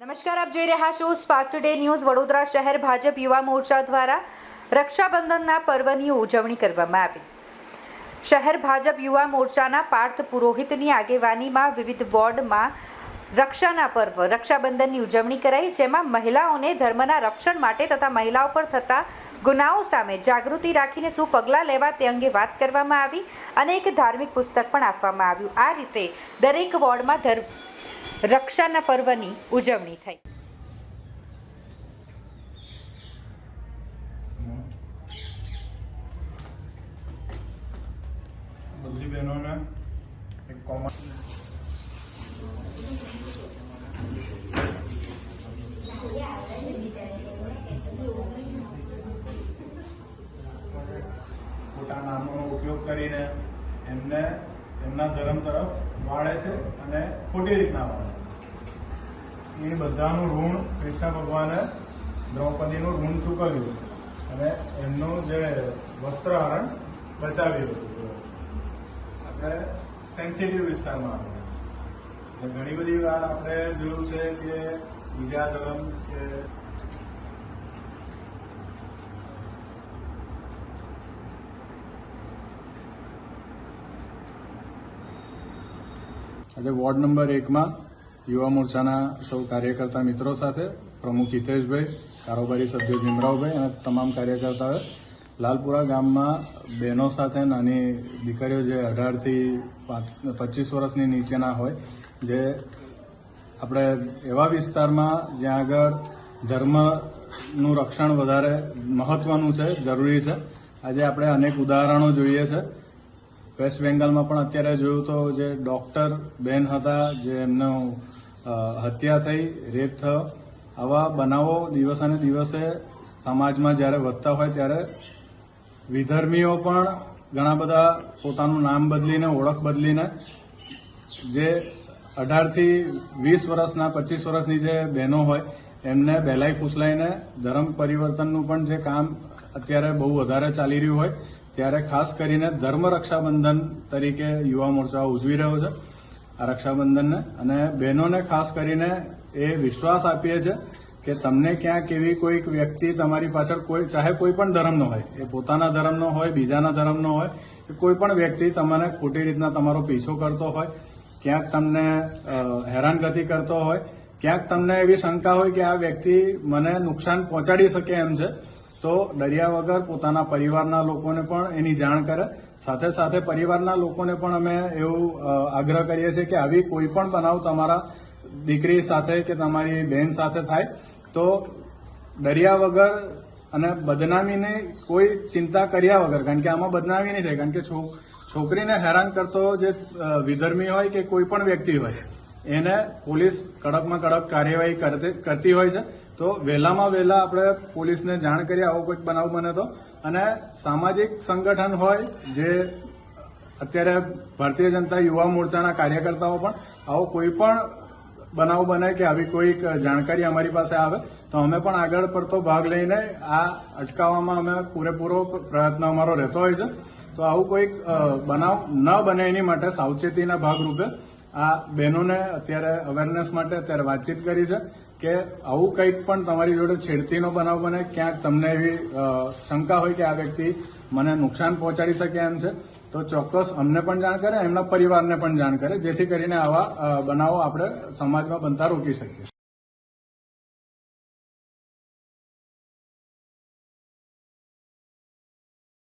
નમસ્કાર, આપ જોઈ રહ્યા છો સ્પાર્ક ટુડે ન્યૂઝ વડોદરા શહેર ભાજપ યુવા મોરચા દ્વારા રક્ષાબંધનના પર્વની ઉજવણી કરવામાં આવી. શહેર ભાજપ યુવા મોરચાના પાર્થ પુરોહિતની આગેવાનીમાં વિવિધ વોર્ડમાં રક્ષાના પર્વ, રક્ષાબંધનની ઉજવણી કરાઈ, જેમાં મહિલાઓને ધર્મના રક્ષણ માટે તથા મહિલાઓ પર થતા ગુનાઓ સામે જાગૃતિ રાખીને શું પગલાં લેવા તે અંગે વાત કરવામાં આવી અને એક ધાર્મિક પુસ્તક પણ આપવામાં આવ્યું. આ રીતે દરેક વોર્ડમાં ધર્મ રક્ષાના પર્વની ઉજવણી થઈ. બધી બહેનોને એક ઉપયોગ કરીને એમને એમના ધર્મ તરફ વાળે છે અને ખોટી રીતના વાળે એ બધાનું ઋણ કૃષ્ણ ભગવાને દ્રૌપદીનું ઋણ ચૂકવ્યું અને એમનું જે વસ્ત્રહરણ બચાવ્યું હતું. આપણે સેન્સિટિવ વિસ્તારમાં ઘણી બધી વાર આપણે જોયું છે કે બીજા ધર્મ કે આજે વોર્ડ નંબર એકમાં યુવા મોરચાના સૌ કાર્યકર્તા મિત્રો સાથે પ્રમુખ હિતેશભાઈ, કારોબારી સભ્ય ભીમરાવભાઈ અને તમામ કાર્યકર્તાઓએ લાલપુરા ગામમાં બહેનો સાથે નાની દીકરીઓ જે અઢારથી પચીસ વર્ષની નીચેના હોય, જે આપણે એવા વિસ્તારમાં જ્યાં આગળ ધર્મનું રક્ષણ વધારે મહત્વનું છે, જરૂરી છે. આજે આપણે અનેક ઉદાહરણો જોઈએ છે. વેસ્ટ બેંગાલમાં પણ અત્યારે જોયું તો જે ડોક્ટર બેન હતા, જે એમનો હત્યા થઈ, રેપ થયો. આવા બનાવો દિવસે દિવસે સમાજમાં જ્યારે વધતા હોય ત્યારે વિધર્મીઓ પણ ઘણા બધા પોતાનું નામ બદલીને, ઓળખ બદલીને જે અઢારથી વીસ વર્ષના, પચીસ વર્ષની જે બહેનો હોય, એમને બેલાઈ ફૂસલાઈને ધર્મ પરિવર્તનનું પણ જે કામ અત્યારે બહુ વધારે ચાલી રહ્યું હોય ત્યારે ખાસ કરીને ધર્મ રક્ષાબંધન તરીકે યુવા મોરચા ઉજવી રહ્યો છે આ રક્ષાબંધનને. અને બહેનોને ખાસ કરીને એ વિશ્વાસ આપીએ છીએ કે તમને ક્યાંક એવી કોઈક વ્યક્તિ તમારી પાછળ કોઈ, ચાહે કોઈ પણ ધર્મનો હોય, એ પોતાના ધર્મનો હોય, બીજાના ધર્મનો હોય, કે કોઈ પણ વ્યક્તિ તમને ખોટી રીતના તમારો પીછો કરતો હોય, ક્યાંક તમને હેરાનગતિ કરતો હોય, ક્યાંક તમને એવી શંકા હોય કે આ વ્યક્તિ મને નુકસાન પહોંચાડી શકે એમ છે તો ડર્યા વગર પોતાના પરિવારના લોકોને પણ એની જાણ કરે. સાથે સાથે પરિવારના લોકોને પણ અમે એવું આગ્રહ કરીએ છીએ કે આવી કોઈ પણ બનાવ તમારા દીકરી સાથે કે તમારી બહેન સાથે થાય. તો ડર્યા વગર અને બદનામીની કોઈ ચિંતા કર્યા વગર, કારણ કે આમાં બદનામી નહીં થાય, કારણ કે છોકરીને હેરાન કરતો જે વિધર્મી હોય કે કોઈ પણ વ્યક્તિ હોય, એને પોલીસ કડકમાં કડક કાર્યવાહી કરતી હોય છે. તો વહેલામાં વહેલા આપણે પોલીસને જાણ કરીએ આવો કોઈક બનાવ બને તો. અને સામાજિક સંગઠન હોય, જે અત્યારે ભારતીય જનતા યુવા મોરચાના કાર્યકર્તાઓ પણ, આવો કોઈ પણ બનાવ બને કે આવી કોઈક જાણકારી અમારી પાસે આવે, તો અમે પણ આગળ પડતો ભાગ લઈને આ અટકાવવામાં અમે પૂરેપૂરો પ્રયત્ન અમારો રહેતો હોય છે. તો આવું કોઈક બનાવ ન બને એની માટે સાવચેતીના ભાગરૂપે આ બહેનોને અત્યારે અવેરનેસ માટે અત્યારે વાતચીત કરી છે કે આવું કંઈક પણ તમારી જોડે છેડતીનો બનાવ બને, ક્યાંક તમને એવી શંકા હોય કે આ વ્યક્તિ મને નુકસાન પહોંચાડી શકે એમ છે, તો ચોક્કસ અમને પણ જાણ કરે, એમના પરિવારને પણ જાણ કરે, જેથી કરીને આવા બનાવો આપણે સમાજમાં બનતા રોકી શકીએ.